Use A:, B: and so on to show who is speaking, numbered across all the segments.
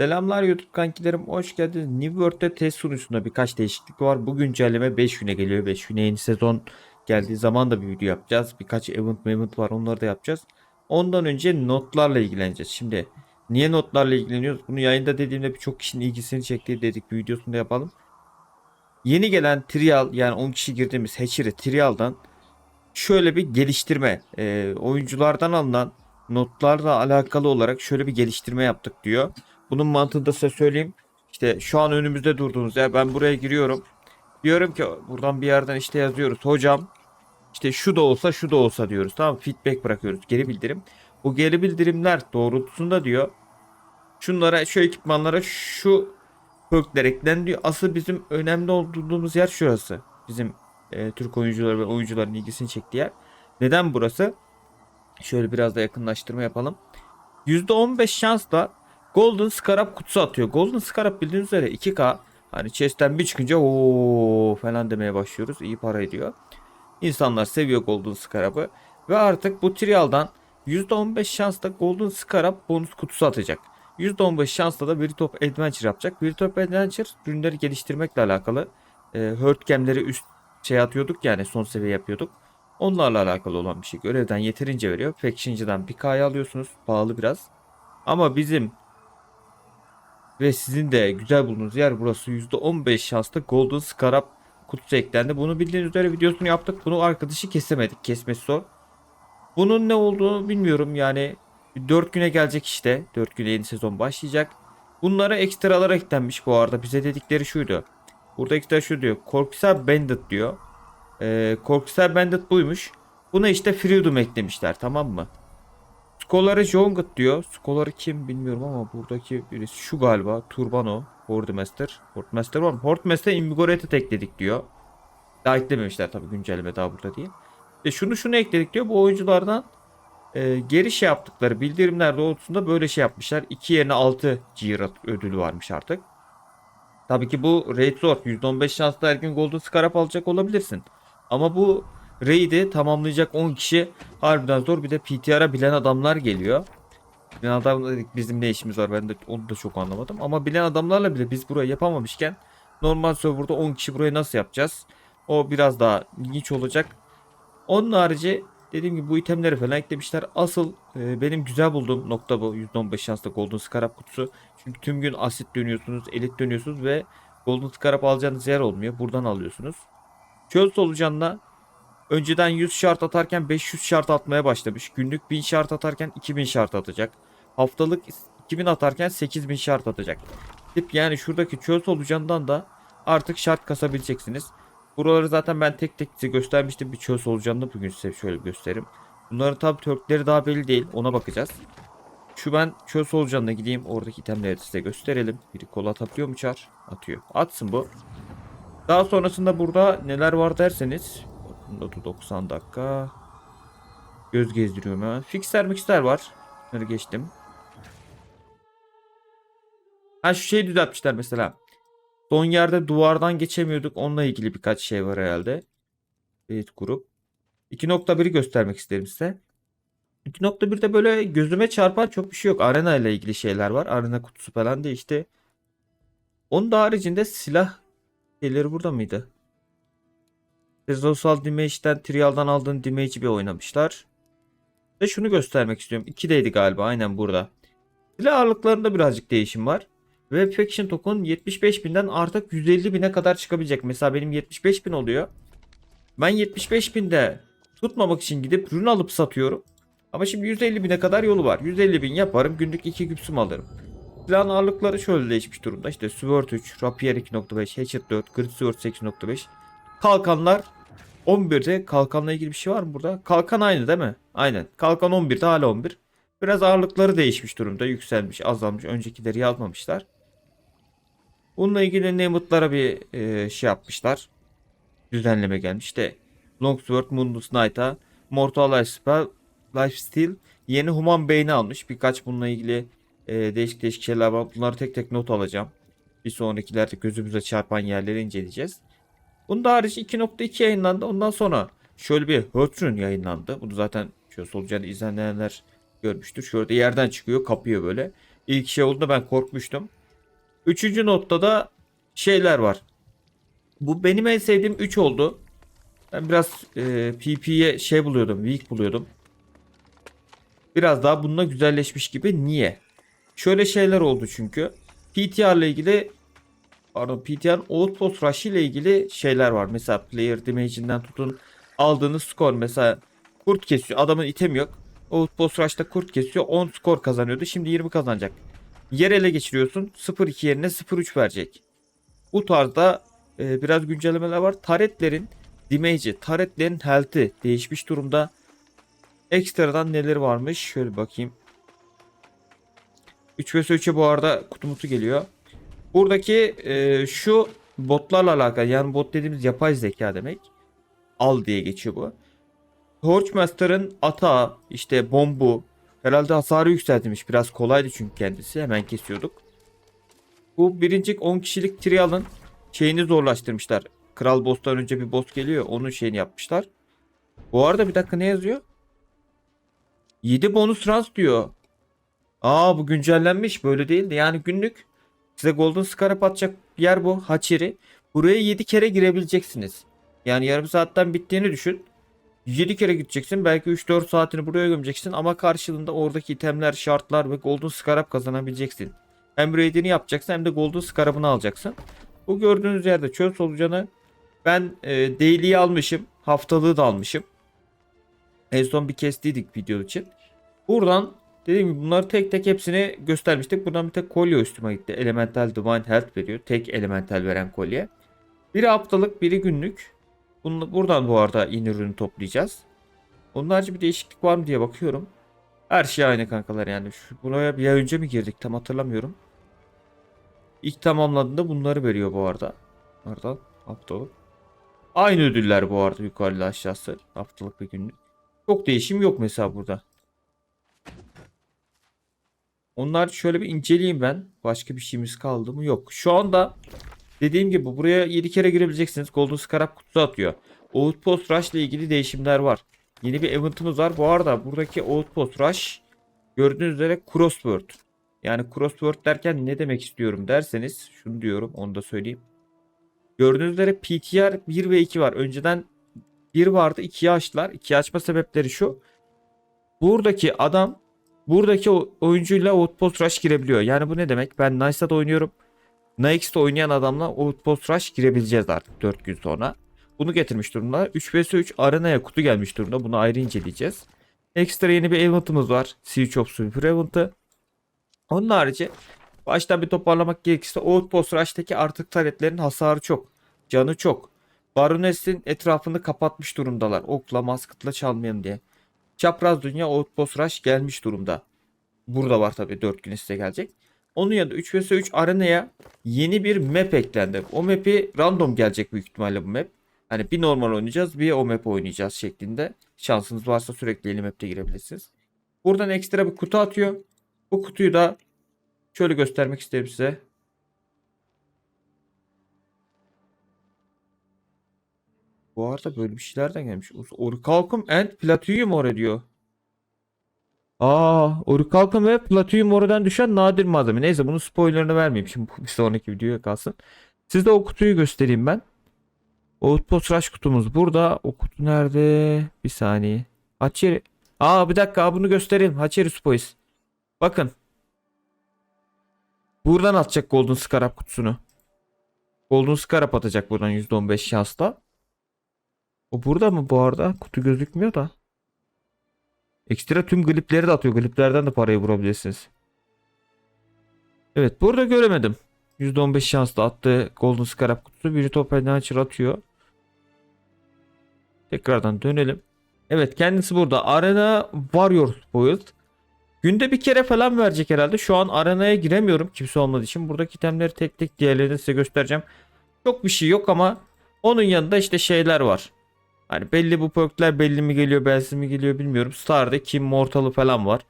A: Selamlar YouTube kankilerim hoş geldiniz. New World'de test sunucusunda birkaç değişiklik var. Bu güncelleme 5 güne geliyor. 5 güne yeni sezon geldiği zaman da bir video yapacağız. Birkaç event event var onları da yapacağız. Ondan önce notlarla ilgileneceğiz. Şimdi niye notlarla ilgileniyoruz? Bunu yayında dediğimde birçok kişinin ilgisini çekti dedik bir videosunu da yapalım. Yeni gelen trial yani 10 kişi girdiğimiz Hatchery trial'dan şöyle bir geliştirme e, oyunculardan alınan notlarla alakalı olarak şöyle bir geliştirme yaptık diyor. Bunun mantığını da size söyleyeyim. İşte şu an önümüzde durduğunuz ya ben buraya giriyorum. Diyorum ki buradan bir yerden işte yazıyoruz. Hocam işte şu da olsa şu da olsa diyoruz. Tamam feedback bırakıyoruz. Geri bildirim. Bu geri bildirimler doğrultusunda diyor. Şunlara şu ekipmanlara şu perkler eklen diyor. Asıl bizim önemli olduğumuz yer şurası. Bizim e, Türk oyuncuları ve oyuncuların ilgisini çektiği yer. Neden burası? Şöyle biraz da yakınlaştırma yapalım. %15 şansla Golden Scarab kutusu atıyor. Golden Scarab bildiğiniz üzere 2K. Hani chest'ten bir çıkınca ooo falan demeye başlıyoruz. İyi para ediyor. İnsanlar seviyor Golden Scarab'ı. Ve artık bu trial'dan %15 şansla Golden Scarab bonus kutusu atacak. %15 şansla da Veritop Adventure yapacak. Veritop Adventure ürünleri geliştirmekle alakalı. E, hurt gemleri üst şey atıyorduk yani son seviye yapıyorduk. Onlarla alakalı olan bir şey. Görevden yeterince veriyor. Faction'cıdan bir K'ya alıyorsunuz. Pahalı biraz. Ama bizim ve sizin de güzel bulduğunuz yer burası. %15 şanslı Golden Scarab kutusu eklendi. Bunu bildiğiniz üzere videosunu yaptık. Bunu arkadaşı kesemedik. Kesmesi zor. Bunun ne olduğunu bilmiyorum. Yani 4 güne gelecek işte. 4 güne yeni sezon başlayacak. Bunlara ekstralar eklenmiş bu arada. Bize dedikleri şuydu. Burada ekstra şu diyor. Korkusal Bandit diyor. Ee, Korkusal Bandit buymuş. Buna işte Freedom eklemişler tamam mı? Scholar'ı Jongut diyor. Scholar'ı kim bilmiyorum ama buradaki birisi şu galiba. Turbano. Hordmaster. Hordmaster var mı? Hordmaster Invigorated ekledik diyor. Daha eklememişler tabii güncelleme daha burada değil. Ve şunu şunu ekledik diyor. Bu oyunculardan e, geri şey yaptıkları bildirimler doğrultusunda böyle şey yapmışlar. 2 yerine 6 Gira ödülü varmış artık. Tabii ki bu raid zor. %15 şansla her gün Golden Scarab alacak olabilirsin. Ama bu raid'i tamamlayacak 10 kişi harbiden zor. Bir de PTR'a bilen adamlar geliyor. Bilen adam dedik bizim ne işimiz var ben de onu da çok anlamadım. Ama bilen adamlarla bile biz burayı yapamamışken normal serverda 10 kişi burayı nasıl yapacağız? O biraz daha ilginç olacak. Onun harici dediğim gibi bu itemleri falan eklemişler. Asıl e, benim güzel bulduğum nokta bu. %15 şansla Golden Scarab kutusu. Çünkü tüm gün asit dönüyorsunuz, elit dönüyorsunuz ve Golden Scarab alacağınız yer olmuyor. Buradan alıyorsunuz. Çöl solucanla önceden 100 şart atarken 500 şart atmaya başlamış. Günlük 1000 şart atarken 2000 şart atacak. Haftalık 2000 atarken 8000 şart atacak. Tip yani şuradaki çöl solucandan da artık şart kasabileceksiniz. Buraları zaten ben tek tek size göstermiştim. Bir çöl solucanını bugün size şöyle göstereyim. Bunların tabi Türkleri daha belli değil. Ona bakacağız. Şu ben çöl solucanına gideyim. Oradaki itemleri size gösterelim. Biri kol atabiliyor mu çar? Atıyor. Atsın bu. Daha sonrasında burada neler var derseniz. Notu 90 dakika. Göz gezdiriyorum hemen. Fixer mixer var. Bunları geçtim. Ha şu şeyi düzeltmişler mesela. Son yerde duvardan geçemiyorduk. Onunla ilgili birkaç şey var herhalde. Evet grup. 2.1'i göstermek isterim size. 2.1'de böyle gözüme çarpan çok bir şey yok. Arena ile ilgili şeyler var. Arena kutusu falan değişti. Onun da haricinde silah şeyleri burada mıydı? Sezonsal Damage'den, Trial'dan aldığın Damage'i bir oynamışlar. Ve şunu göstermek istiyorum. 2'deydi galiba aynen burada. Silah ağırlıklarında birazcık değişim var. Ve Faction Token 75.000'den artık 150.000'e kadar çıkabilecek. Mesela benim 75.000 oluyor. Ben 75.000'de tutmamak için gidip rune alıp satıyorum. Ama şimdi 150.000'e kadar yolu var. 150.000 yaparım. Günlük 2 güpsüm alırım. Silahın ağırlıkları şöyle değişmiş durumda. İşte Sword 3, Rapier 2.5, Hatchet 4, Grid Sword 8.5. Kalkanlar 11'de kalkanla ilgili bir şey var mı burada? Kalkan aynı değil mi? Aynen. Kalkan 11'de hala 11. Biraz ağırlıkları değişmiş durumda. Yükselmiş, azalmış. Öncekileri yazmamışlar. Bununla ilgili Namet'lara bir e, şey yapmışlar. Düzenleme gelmiş. İşte Longsword, Mundus Knight'a, Mortal Life Spell, Lifesteal yeni Human Beyni almış. Birkaç bununla ilgili e, değişik değişik şeyler var. Bunları tek tek not alacağım. Bir sonrakilerde gözümüze çarpan yerleri inceleyeceğiz. Bunda hariç 2.2 yayınlandı. Ondan sonra şöyle bir Hurtrun yayınlandı. Bunu zaten şöyle solucanı izleyenler görmüştür. Şöyle yerden çıkıyor kapıyor böyle. ilk şey oldu ben korkmuştum. Üçüncü notta da şeyler var. Bu benim en sevdiğim 3 oldu. Ben biraz e, PP'ye şey buluyordum. Weak buluyordum. Biraz daha bununla güzelleşmiş gibi. Niye? Şöyle şeyler oldu çünkü. PTR ile ilgili pardon PTR'ın outpost rush ile ilgili şeyler var. Mesela player damage'inden tutun aldığınız skor. Mesela kurt kesiyor. Adamın item yok. Outpost rush'ta kurt kesiyor. 10 skor kazanıyordu. Şimdi 20 kazanacak. Yer ele geçiriyorsun. 0-2 yerine 0-3 verecek. Bu tarzda e, biraz güncellemeler var. Taretlerin damage'i, taretlerin health'i değişmiş durumda. Ekstradan neler varmış? Şöyle bakayım. 3 vs 3'e bu arada kutu mutu geliyor. Buradaki e, şu botlarla alakalı yani bot dediğimiz yapay zeka demek. Al diye geçiyor bu. Torchmaster'ın ata işte bombu herhalde hasarı yükseltilmiş. Biraz kolaydı çünkü kendisi hemen kesiyorduk. Bu birinci 10 kişilik trial'ın şeyini zorlaştırmışlar. Kral boss'tan önce bir boss geliyor. Onun şeyini yapmışlar. Bu arada bir dakika ne yazıyor? 7 bonus runs diyor. Aa bu güncellenmiş. Böyle değildi. Yani günlük size Golden Scarab atacak yer bu. Haçeri. Buraya 7 kere girebileceksiniz. Yani yarım saatten bittiğini düşün. 7 kere gideceksin. Belki 3-4 saatini buraya gömeceksin. Ama karşılığında oradaki itemler, şartlar ve Golden Scarab kazanabileceksin. Hem raid'ini yapacaksın hem de Golden Scarab'ını alacaksın. Bu gördüğünüz yerde çöl solucanı ben e, daily'yi almışım. Haftalığı da almışım. En son bir kestiydik video için. Buradan dediğim gibi bunları tek tek hepsini göstermiştik. Buradan bir tek kolye üstüme gitti. Elemental Divine Health veriyor. Tek elemental veren kolye. Biri haftalık biri günlük. Bunu, buradan bu arada yeni ürünü toplayacağız. Onun harici bir değişiklik var mı diye bakıyorum. Her şey aynı kankalar yani. Şu, buraya bir ay önce mi girdik tam hatırlamıyorum. İlk tamamladığında bunları veriyor bu arada. Buradan haftalık. Aynı ödüller bu arada yukarıda aşağısı. Haftalık ve günlük. Çok değişim yok mesela burada. Onlar şöyle bir inceleyeyim ben. Başka bir şeyimiz kaldı mı? Yok. Şu anda dediğim gibi buraya 7 kere girebileceksiniz. Golden Scarab kutusu atıyor. Outpost Rush ile ilgili değişimler var. Yeni bir eventımız var. Bu arada buradaki Outpost Rush gördüğünüz üzere Crossword. Yani crossword derken ne demek istiyorum derseniz şunu diyorum onu da söyleyeyim. Gördüğünüz üzere PTR 1 ve 2 var. Önceden 1 vardı 2'yi açtılar. 2'yi açma sebepleri şu. Buradaki adam buradaki oyuncuyla Outpost Rush girebiliyor. Yani bu ne demek? Ben Nice'da oynuyorum. Nix'te oynayan adamla Outpost Rush girebileceğiz artık 4 gün sonra. Bunu getirmiş durumda. 3 vs 3 arenaya kutu gelmiş durumda. Bunu ayrı inceleyeceğiz. Ekstra yeni bir eventımız var. Siege of Super Event'ı. Onun harici baştan bir toparlamak gerekirse Outpost Rush'taki artık taretlerin hasarı çok. Canı çok. Baroness'in etrafını kapatmış durumdalar. Okla maskıtla çalmayalım diye. Çapraz dünya Outpost Rush gelmiş durumda. Burada var tabi 4 gün size gelecek. Onun yanında 3 vs 3 arenaya yeni bir map eklendi. O map'i random gelecek büyük ihtimalle bu map. Hani bir normal oynayacağız bir o map oynayacağız şeklinde. Şansınız varsa sürekli yeni map'te girebilirsiniz. Buradan ekstra bir kutu atıyor. Bu kutuyu da şöyle göstermek isterim size. Bu arada böyle bir şeylerden gelmiş. Orichalcum and Platinum Ore diyor. Aa, Orichalcum ve Platinum Ore'den düşen nadir malzeme. Neyse bunun spoilerını vermeyeyim. Şimdi bir sonraki videoya kalsın. Size o kutuyu göstereyim ben. Outpost Rush kutumuz burada. O kutu nerede? Bir saniye. Haçeri. Aa bir dakika bunu göstereyim. Haçeri Spois. Bakın. Buradan atacak Golden Scarab kutusunu. Golden Scarab atacak buradan %15 şansla. O burada mı bu arada? Kutu gözükmüyor da. Ekstra tüm glipleri de atıyor. Gliplerden de parayı vurabilirsiniz. Evet burada göremedim. %15 şansla attığı Golden Scarab kutusu. Bir top Adventure atıyor. Tekrardan dönelim. Evet kendisi burada. Arena Warrior Spoiled. Günde bir kere falan verecek herhalde. Şu an arenaya giremiyorum kimse olmadığı için. Buradaki itemleri tek tek diğerlerini size göstereceğim. Çok bir şey yok ama onun yanında işte şeyler var. Hani belli bu perkler belli mi geliyor belsiz mi geliyor bilmiyorum. Star'da Kim Mortal'ı falan var.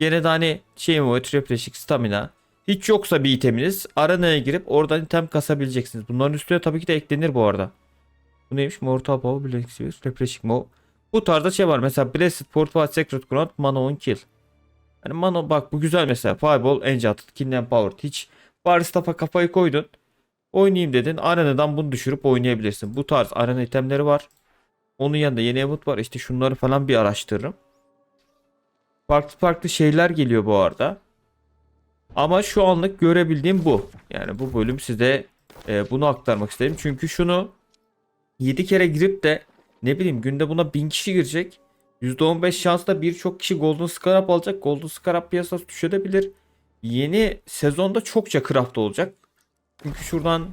A: Gene de hani şey mi var Refreshing Stamina. Hiç yoksa bir iteminiz arenaya girip oradan item kasabileceksiniz. Bunların üstüne tabii ki de eklenir bu arada. Bu neymiş? Mortal Power, Series, Refreshing Mo. Bu tarzda şey var. Mesela Blessed Portal Secret Ground, Mana on Kill. Hani Mano bak bu güzel mesela. Fireball, Enchanted, Kindle Powered. Hiç Baristaf'a kafayı koydun. Oynayayım dedin. Arenadan bunu düşürüp oynayabilirsin. Bu tarz arena itemleri var. Onun yanında yeni event var. İşte şunları falan bir araştırırım. Farklı farklı şeyler geliyor bu arada. Ama şu anlık görebildiğim bu. Yani bu bölüm size e, bunu aktarmak istedim. Çünkü şunu 7 kere girip de ne bileyim günde buna 1000 kişi girecek. %15 şansla birçok kişi Golden Scarab alacak. Golden Scarab piyasası düşebilir. Yeni sezonda çokça craft olacak. Çünkü şuradan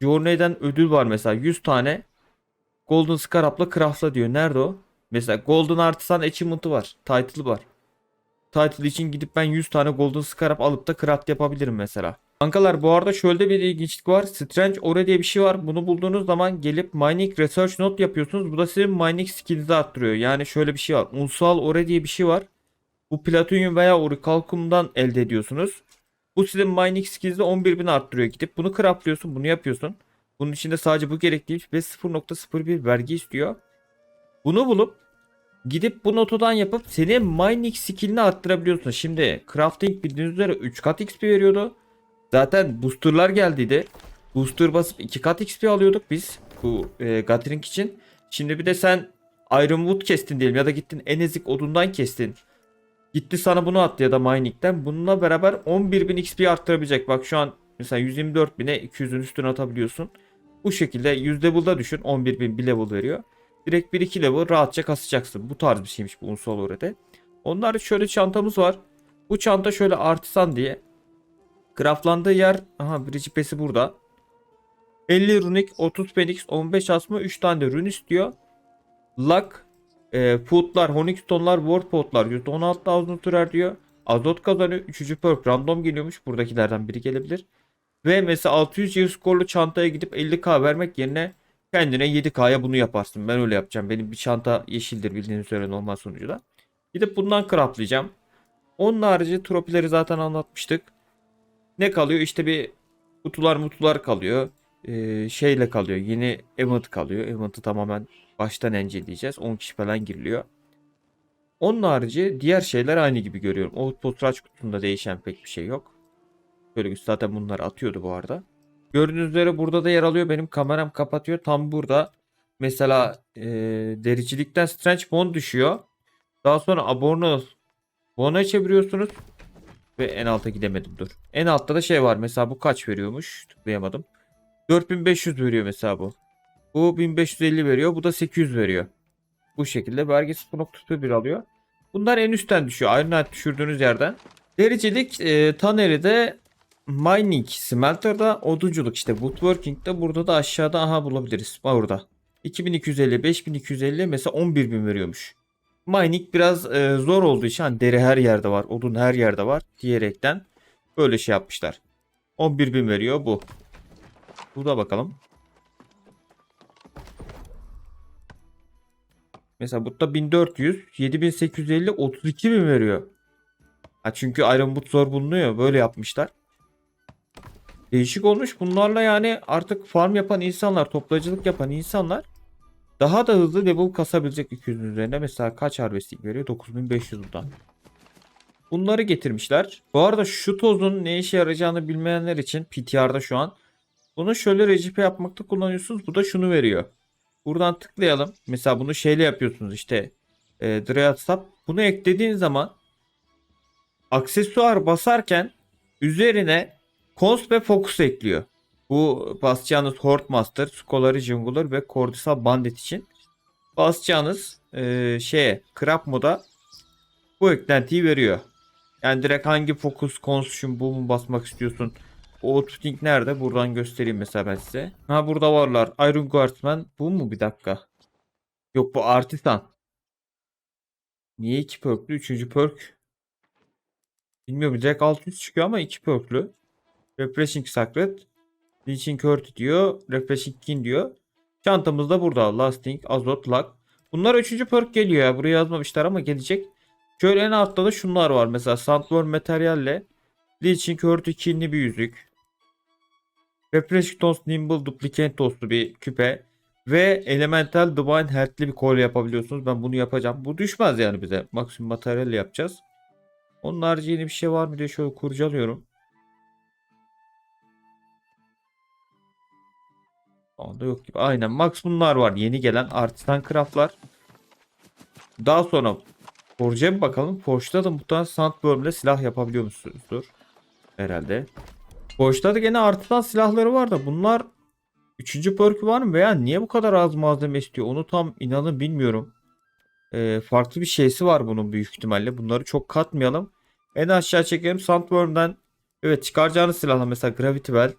A: Journey'den ödül var mesela 100 tane Golden Scarab'la craftla diyor. Nerede o? Mesela Golden Artisan Achievement'ı var. Title'ı var. Title için gidip ben 100 tane Golden Scarab alıp da craft yapabilirim mesela. Kankalar bu arada şöyle bir ilginçlik var. Strange Ore diye bir şey var. Bunu bulduğunuz zaman gelip Mining Research Note yapıyorsunuz. Bu da sizin mining skillinizi arttırıyor. Yani şöyle bir şey var. Unsal Ore diye bir şey var. Bu platinyum veya orichalcum'dan elde ediyorsunuz. Bu sizin mining skills'i 11.000 arttırıyor. Gidip bunu craftlıyorsun. Bunu yapıyorsun. Bunun içinde sadece bu gerekliymiş ve 0.01 vergi istiyor. Bunu bulup gidip bu notadan yapıp senin mining skillini arttırabiliyorsun. Şimdi crafting bildiğiniz üzere 3 kat XP veriyordu. Zaten boosterlar geldiydi. Booster basıp 2 kat XP alıyorduk biz bu e, Gathering için. Şimdi bir de sen Ironwood kestin diyelim ya da gittin en ezik odundan kestin. Gitti sana bunu attı ya da mining'den. Bununla beraber 11.000 XP arttırabilecek. Bak şu an mesela 124.000'e 200'ün üstüne atabiliyorsun. Bu şekilde 100 level'da düşün 11.000 bir level veriyor. Direkt 1-2 level rahatça kasacaksın. Bu tarz bir şeymiş bu Unsal Ore'de. Onlar şöyle çantamız var. Bu çanta şöyle artisan diye. Craftlandığı yer aha bridge pesi burada. 50 runik, 30 phoenix, 15 asma, 3 tane de rune istiyor. Luck, e, foodlar, honeystone'lar, ward potlar %16 daha uzun diyor. Azot kazanıyor. 3. perk random geliyormuş. Buradakilerden biri gelebilir. Ve mesela 600 yıl skorlu çantaya gidip 50k vermek yerine kendine 7k'ya bunu yaparsın. Ben öyle yapacağım. Benim bir çanta yeşildir bildiğiniz üzere normal sunucuda. Gidip bundan craftlayacağım. Onun harici tropileri zaten anlatmıştık. Ne kalıyor? İşte bir kutular mutular kalıyor. Ee, şeyle kalıyor. Yeni event kalıyor. Event'ı tamamen baştan enceleyeceğiz. 10 kişi falan giriliyor. Onun harici diğer şeyler aynı gibi görüyorum. Outpost Rush kutusunda değişen pek bir şey yok. Böyle zaten bunları atıyordu bu arada. Gördüğünüz üzere burada da yer alıyor. Benim kameram kapatıyor. Tam burada. Mesela e, dericilikten Strange Bond düşüyor. Daha sonra abone Bona çeviriyorsunuz. Ve en alta gidemedim dur. En altta da şey var. Mesela bu kaç veriyormuş? Tıklayamadım. 4500 veriyor mesela bu. Bu 1550 veriyor. Bu da 800 veriyor. Bu şekilde vergi 0.1 alıyor. Bunlar en üstten düşüyor. Iron Knight düşürdüğünüz yerden. Dericilik e, Tannery'de Mining, Smelter'da odunculuk işte Woodworking'de burada da aşağıda aha bulabiliriz. Burada. 2250, 5250 mesela 11000 veriyormuş. Mining biraz e, zor olduğu için hani deri her yerde var, odun her yerde var diyerekten böyle şey yapmışlar. 11.000 veriyor bu. Burada bakalım. Mesela burada 1400, 7850, 32.000 veriyor. Ha çünkü Iron Boot zor bulunuyor. Böyle yapmışlar. Değişik olmuş. Bunlarla yani artık farm yapan insanlar, toplayıcılık yapan insanlar daha da hızlı level kasabilecek 200'ün üzerine. Mesela kaç harvesting veriyor? 9500 buradan. Bunları getirmişler. Bu arada şu tozun ne işe yarayacağını bilmeyenler için PTR'da şu an. Bunu şöyle recipe yapmakta kullanıyorsunuz. Bu da şunu veriyor. Buradan tıklayalım. Mesela bunu şeyle yapıyorsunuz işte. E, Dryad Sap. Bunu eklediğin zaman aksesuar basarken üzerine Cons ve Focus ekliyor. Bu basacağınız Horde Master, Scholar'ı Jungler ve Cordisal Bandit için basacağınız e, şeye Crab moda bu eklentiyi veriyor. Yani direkt hangi Focus, Consume, bu mu basmak istiyorsun? O Outfitting nerede? Buradan göstereyim mesela ben size. Ha burada varlar. Iron Guardsman. Bu mu bir dakika? Yok bu Artisan. Niye iki perklü? Üçüncü perk. Bilmiyorum direkt 600 çıkıyor ama iki perklü. Refreshing Sacred. Leeching Curd diyor. Refreshing Kin diyor. Çantamız da burada. Lasting, Azot, Luck. Bunlar üçüncü perk geliyor ya. Buraya yazmamışlar ama gelecek. Şöyle en altta da şunlar var. Mesela Sandworm materyalle Leeching Curd kinli bir yüzük. Refreshing Toast Nimble Duplicate Toast'lu bir küpe. Ve Elemental Divine Heart'li bir kolye yapabiliyorsunuz. Ben bunu yapacağım. Bu düşmez yani bize. Maksimum materyalle yapacağız. Onun harici yeni bir şey var mı diye şöyle kurcalıyorum. Onda yok gibi. Aynen Max bunlar var. Yeni gelen artisan craftlar. Daha sonra Forge'e bir bakalım. Forge'da da muhtemelen Sandworm ile silah yapabiliyor musunuzdur? Herhalde. Forge'da da gene artisan silahları var da bunlar Üçüncü perk var mı veya niye bu kadar az malzeme istiyor onu tam inanın bilmiyorum. Ee, farklı bir şeysi var bunun büyük ihtimalle. Bunları çok katmayalım. En aşağı çekelim. Sandworm'den evet çıkaracağınız silahla mesela Gravity Belt,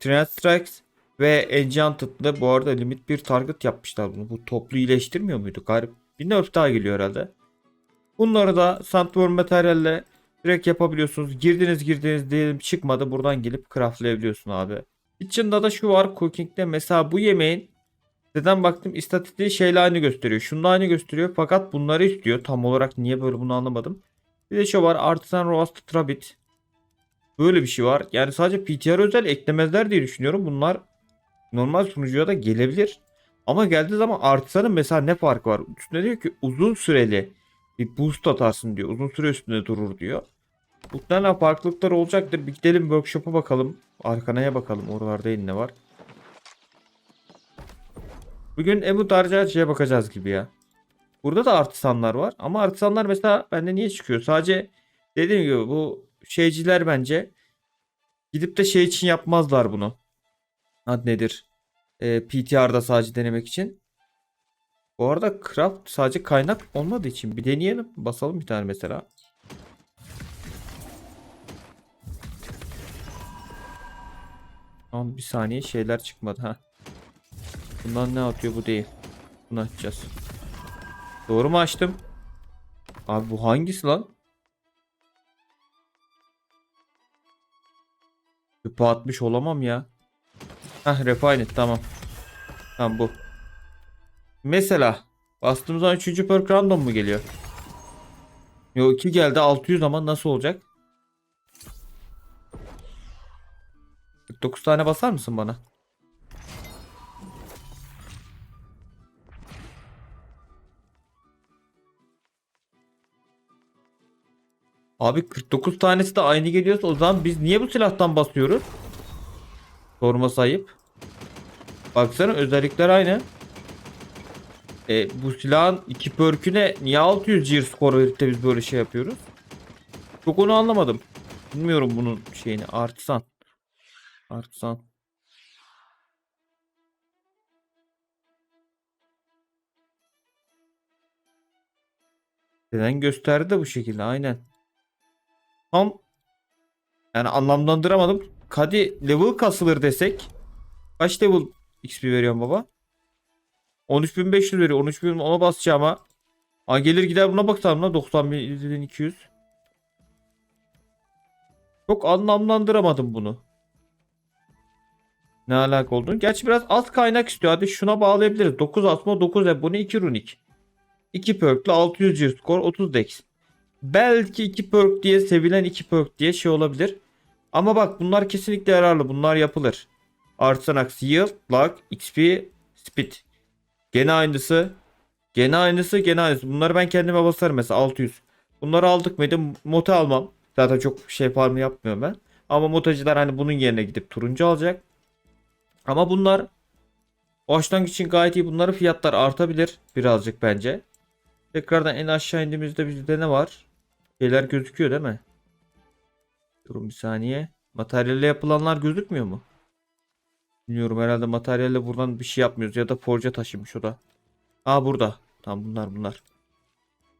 A: Trend Strikes ve Enchanted'da bu arada limit bir target yapmışlar bunu. Bu toplu iyileştirmiyor muydu? Garip. Bir nerf daha geliyor herhalde. Bunları da Sandworm materyalle direkt yapabiliyorsunuz. Girdiniz girdiniz diyelim çıkmadı. Buradan gelip craftlayabiliyorsun abi. Kitchen'da da şu var cooking'de mesela bu yemeğin neden baktım istatistiği şeyle aynı gösteriyor. Şununla aynı gösteriyor fakat bunları istiyor. Tam olarak niye böyle bunu anlamadım. Bir de şu var Artisan Roasted Rabbit. Böyle bir şey var. Yani sadece PTR özel eklemezler diye düşünüyorum. Bunlar normal sunucuya da gelebilir. Ama geldiği zaman Artisan'ın mesela ne farkı var? Üstünde diyor ki uzun süreli bir boost atarsın diyor. Uzun süre üstünde durur diyor. Muhtemelen farklılıklar olacaktır. Bir gidelim workshop'a bakalım. Arkanaya bakalım. Oralarda ne var. Bugün Ebu Darcacı'ya bakacağız gibi ya. Burada da artisanlar var. Ama artisanlar mesela bende niye çıkıyor? Sadece dediğim gibi bu şeyciler bence gidip de şey için yapmazlar bunu. Adı nedir? Ee, PTR'da sadece denemek için. Bu arada craft sadece kaynak olmadığı için bir deneyelim. Basalım bir tane mesela. Tamam bir saniye şeyler çıkmadı ha. Bundan ne atıyor bu değil. Bunu açacağız. Doğru mu açtım? Abi bu hangisi lan? Küpe atmış olamam ya. Heh refined tamam. Tamam bu. Mesela bastığımız zaman 3. perk random mu geliyor? Yok 2 geldi 600 ama nasıl olacak? 49 tane basar mısın bana? Abi 49 tanesi de aynı geliyorsa o zaman biz niye bu silahtan basıyoruz? Sorma sayıp. Baksana özellikler aynı. E, bu silahın iki perküne niye 600 gear skor verip de biz böyle şey yapıyoruz? Çok onu anlamadım. Bilmiyorum bunun şeyini. Artisan. Artisan. Neden gösterdi de bu şekilde aynen. Tam yani anlamlandıramadım. Kadi level kasılır desek kaç level XP veriyorum baba? 13500 veriyor. 13000 ona basacağım ama. Aa, gelir gider buna baksam da 90200. Çok anlamlandıramadım bunu. Ne alaka olduğunu. Gerçi biraz az kaynak istiyor. Hadi şuna bağlayabiliriz. 9 asma 9 ebony 2 runik. 2 perk'le 600 gear score 30 dex. Belki 2 perk diye sevilen 2 perk diye şey olabilir. Ama bak bunlar kesinlikle yararlı. Bunlar yapılır. Artisan Axe Yield, Luck, XP, Speed. Gene aynısı. Gene aynısı gene aynısı. Bunları ben kendime basarım mesela 600. Bunları aldık mıydı mote almam. Zaten çok şey farmı yapmıyorum ben. Ama motacılar hani bunun yerine gidip turuncu alacak. Ama bunlar başlangıç için gayet iyi. Bunların fiyatlar artabilir birazcık bence. Tekrardan en aşağı indiğimizde bizde ne var? Şeyler gözüküyor değil mi? Durun bir saniye. Materyalle yapılanlar gözükmüyor mu? Bilmiyorum herhalde materyalle buradan bir şey yapmıyoruz ya da forca taşımış o da. Aa burada. Tamam bunlar bunlar.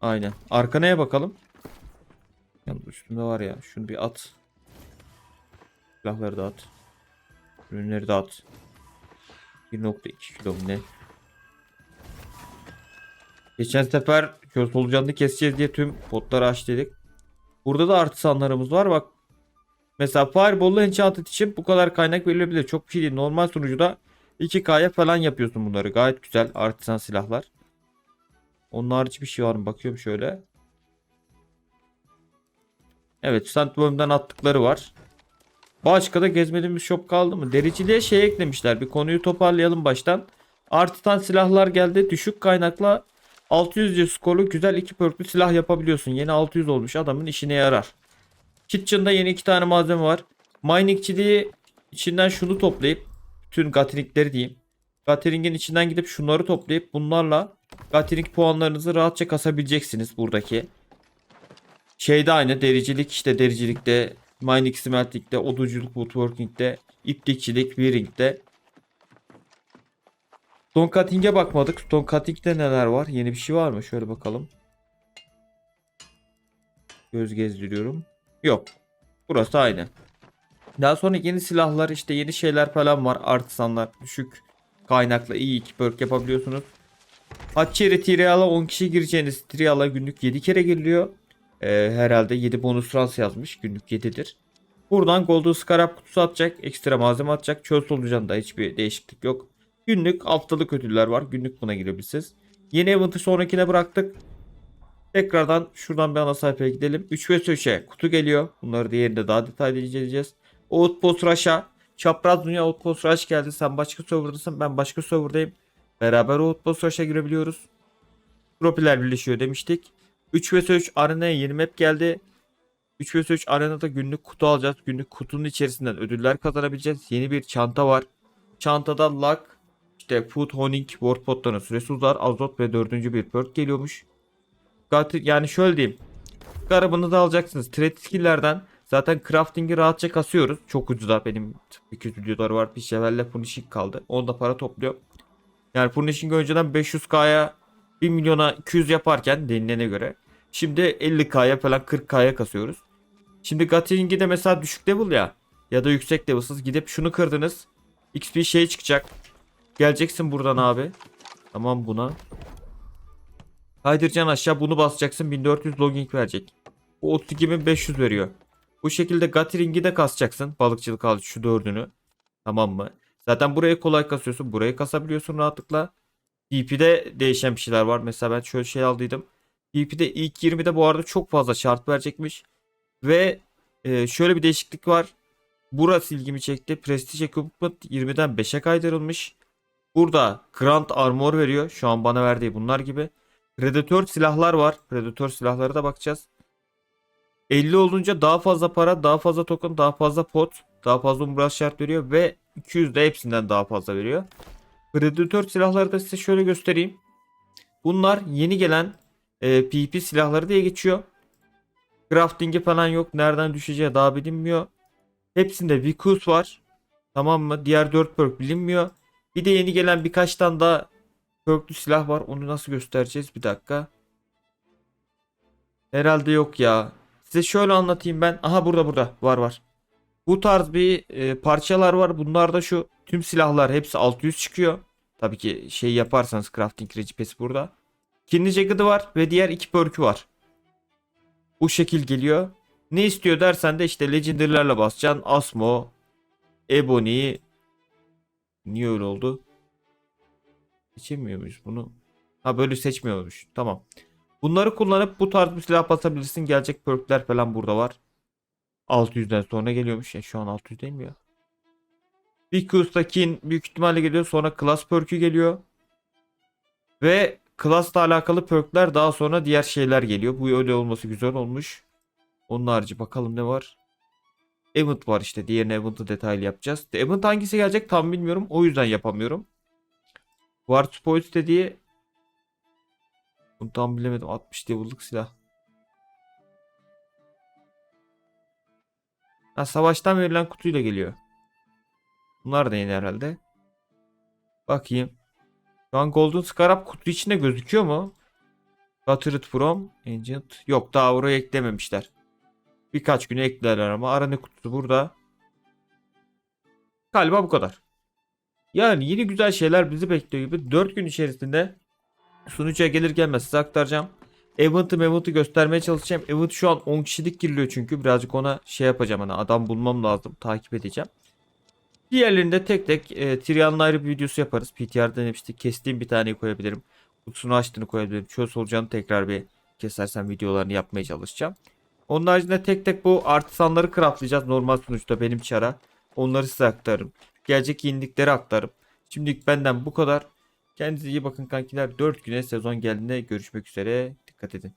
A: Aynen. Arkanaya bakalım. Yalnız üstünde var ya. Şunu bir at. Silahları da at. Ürünleri de at. 1.2 kilo ne? Geçen sefer köz solucanını keseceğiz diye tüm potları aç dedik. Burada da artisanlarımız var bak. Mesela Fireball'la Enchanted için bu kadar kaynak verilebilir. Çok bir şey değil. Normal sunucuda 2K'ya falan yapıyorsun bunları. Gayet güzel artisan silahlar. Onun harici bir şey var mı? Bakıyorum şöyle. Evet Sandworm'dan attıkları var. Başka da gezmediğimiz shop kaldı mı? Dericiliğe şey eklemişler. Bir konuyu toparlayalım baştan. Artisan silahlar geldi. Düşük kaynakla 600 skorlu güzel iki perklü silah yapabiliyorsun. Yeni 600 olmuş adamın işine yarar. Kitchen'da yeni iki tane malzeme var. Miningçiliği içinden şunu toplayıp bütün Gattering'leri diyeyim. Gattering'in içinden gidip şunları toplayıp bunlarla Gattering puanlarınızı rahatça kasabileceksiniz buradaki. Şeyde aynı dericilik işte dericilikte, mining smelting'de, odunculuk woodworking'de, iplikçilik, wearing'de. Stone cutting'e bakmadık. Stone cutting'de neler var? Yeni bir şey var mı? Şöyle bakalım. Göz gezdiriyorum. Yok. Burası aynı. Daha sonra yeni silahlar işte yeni şeyler falan var. Artisanlar düşük kaynakla iyi iki perk yapabiliyorsunuz. Hatcheri Trial'a 10 kişi gireceğiniz Trial'a günlük 7 kere giriliyor. Ee, herhalde 7 bonus rans yazmış. Günlük 7'dir. Buradan Golden Scarab kutusu atacak. Ekstra malzeme atacak. Çöl solucanında hiçbir değişiklik yok. Günlük haftalık ödüller var. Günlük buna girebilirsiniz. Yeni event'ı sonrakine bıraktık. Tekrardan şuradan bir ana sayfaya gidelim. 3 ve 3'e kutu geliyor. Bunları diğerinde daha detaylı inceleyeceğiz. Outpost Rush'a. Çapraz Dünya Outpost Rush geldi. Sen başka serverdasın. Ben başka serverdayım. Beraber Outpost Rush'a girebiliyoruz. Propiler birleşiyor demiştik. 3 vs 3 arenaya yeni map geldi. 3 vs 3 arenada günlük kutu alacağız. Günlük kutunun içerisinden ödüller kazanabileceğiz. Yeni bir çanta var. Çantada luck, işte food, honing, word potlarının süresi uzar. Azot ve dördüncü bir perk geliyormuş. Gat- Yani şöyle diyeyim. Garabını da alacaksınız. Trade skill'lerden zaten crafting'i rahatça kasıyoruz. Çok ucuza benim bir videoları var. Bir şevelle punishing kaldı. Onda para topluyor. Yani punishing önceden 500k'ya 1 milyona 200 yaparken denilene göre. Şimdi 50k'ya falan 40k'ya kasıyoruz. Şimdi Gattering'i de mesela düşük level ya. Ya da yüksek level'sız gidip şunu kırdınız. XP şey çıkacak. Geleceksin buradan abi. Tamam buna. Kaydıracaksın aşağı bunu basacaksın 1400 logging verecek. Bu 32500 veriyor. Bu şekilde Gattering'i de kasacaksın. Balıkçılık al şu dördünü. Tamam mı? Zaten burayı kolay kasıyorsun. Burayı kasabiliyorsun rahatlıkla. DP'de değişen bir şeyler var. Mesela ben şöyle şey aldıydım. DP'de ilk 20'de bu arada çok fazla şart verecekmiş. Ve e, şöyle bir değişiklik var. Burası ilgimi çekti. Prestige Equipment 20'den 5'e kaydırılmış. Burada Grand Armor veriyor. Şu an bana verdiği bunlar gibi. Predator silahlar var. Predator silahlara da bakacağız. 50 olunca daha fazla para, daha fazla token, daha fazla pot, daha fazla umbral şart veriyor ve 200 de hepsinden daha fazla veriyor. Predator silahları da size şöyle göstereyim. Bunlar yeni gelen e, PvP silahları diye geçiyor. Crafting'i falan yok. Nereden düşeceği daha bilinmiyor. Hepsinde Vicus var. Tamam mı? Diğer 4 perk bilinmiyor. Bir de yeni gelen birkaç tane daha perklü silah var. Onu nasıl göstereceğiz? Bir dakika. Herhalde yok ya. Size şöyle anlatayım ben. Aha burada burada. Var var. Bu tarz bir e, parçalar var. Bunlar da şu tüm silahlar hepsi 600 çıkıyor. Tabii ki şey yaparsanız crafting recipesi burada. Kidney Jacket'ı var ve diğer iki perk'ü var. Bu şekil geliyor. Ne istiyor dersen de işte legendary'lerle basacaksın. Asmo, Ebony. Niye öyle oldu? Seçemiyor muyuz bunu? Ha böyle seçmiyormuş. Tamam. Bunları kullanıp bu tarz bir silah basabilirsin. Gelecek perkler falan burada var. 600'den sonra geliyormuş. Ya şu an 600 değil mi ya? Vicus'ta Kin büyük ihtimalle geliyor. Sonra Class perk'ü geliyor. Ve Class'la alakalı perkler daha sonra diğer şeyler geliyor. Bu öyle olması güzel olmuş. Onun harici bakalım ne var. Event var işte. Diğerini Event'ı detaylı yapacağız. Event hangisi gelecek tam bilmiyorum. O yüzden yapamıyorum. War Spoils dediği bunu tam bilemedim. 60 level'lık silah. Ha, savaştan verilen kutuyla geliyor. Bunlar da yeni herhalde. Bakayım. Şu an Golden Scarab kutu içinde gözüküyor mu? Battered from Ancient. Yok daha oraya eklememişler. Birkaç güne eklerler ama arane kutusu burada. Galiba bu kadar. Yani yeni güzel şeyler bizi bekliyor gibi 4 gün içerisinde sunucuya gelir gelmez size aktaracağım. Event'ı event'ı göstermeye çalışacağım. Event şu an 10 kişilik giriliyor çünkü birazcık ona şey yapacağım hani adam bulmam lazım takip edeceğim. Diğerlerinde tek tek e, Trial'ın ayrı bir videosu yaparız. PTR denemiştik. Kestiğim bir taneyi koyabilirim. Kutusunu açtığını koyabilirim. Çöl solucanı tekrar bir kesersem videolarını yapmaya çalışacağım. Onun haricinde tek tek bu artisanları craftlayacağız. Normal sunucuda benim çara. Onları size aktarırım. Gelecek yenilikleri aktarırım. Şimdilik benden bu kadar. Kendinize iyi bakın kankiler. 4 güne sezon geldiğinde görüşmek üzere. Dikkat edin.